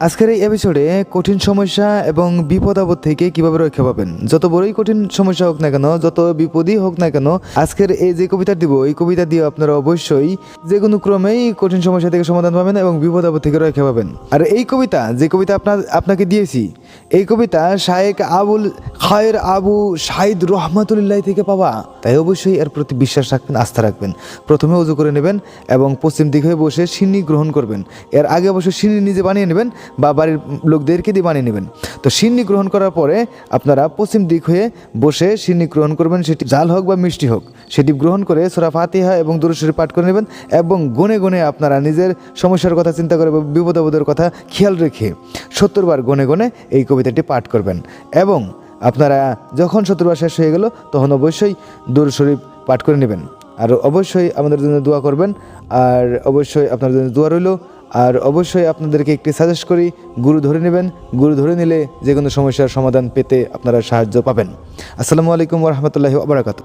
আজকের এই এপিসোডে কঠিন সমস্যা এবং বিপদ আপদ থেকে কীভাবে রক্ষা পাবেন? যত বড়ই কঠিন সমস্যা হোক না কেন, যত বিপদই হোক না কেন, আজকের এই যে কবিতা দিব, এই কবিতা দিয়ে আপনারা অবশ্যই যে কোনো ক্রমেই কঠিন সমস্যা থেকে সমাধান পাবেন এবং বিপদ আপদ থেকে রক্ষা পাবেন। আর এই কবিতা, যে কবিতা আপনার আপনাকে দিয়েছি, এই কবিতা শায়েক আবুল, খায়ের আবু শাহিদ রহমাতুল্লাহ থেকে পাওয়া। তাই অবশ্যই এর প্রতি বিশ্বাস রাখবেন, আস্থা রাখবেন। প্রথমে উজু করে নেবেন এবং পশ্চিম দিকে বসে সিন্নি গ্রহণ করবেন। এর আগে অবশ্যই সিন্নি নিজে বানিয়ে নেবেন বা বাড়ির লোকদেরকে দিয়ে বানিয়ে নেবেন। তো সিন্নি গ্রহণ করার পরে আপনারা পশ্চিম দিক হয়ে বসে সিন্নি গ্রহণ করবেন, সেটি জাল হোক বা মিষ্টি হোক, সেটি গ্রহণ করে সোরা ফাতিহা এবং দুরুশ্বরী পাঠ করে নেবেন এবং গনে গনে আপনারা নিজের সমস্যার কথা চিন্তা করে বা আপদের কথা খেয়াল রেখে সত্তর বার গনে গনে এই কবিতাটি পাঠ করবেন। এবং আপনারা যখন সত্তরবার শেষ হয়ে গেল, তখন অবশ্যই দূর শরীফ পাঠ করে নেবেন। আর অবশ্যই আমাদের জন্য দোয়া করবেন। আর অবশ্যই আপনাদের জন্য দোয়া রইল আর অবশ্যই আপনাদেরকে একটি সাজেস্ট করি, গুরু ধরে নেবেন। গুরু ধরে নিলে যে কোনো সমস্যার সমাধান পেতে আপনারা সাহায্য পাবেন। আসসালামু আলাইকুম রহমতুল্লাহ আবরাকাত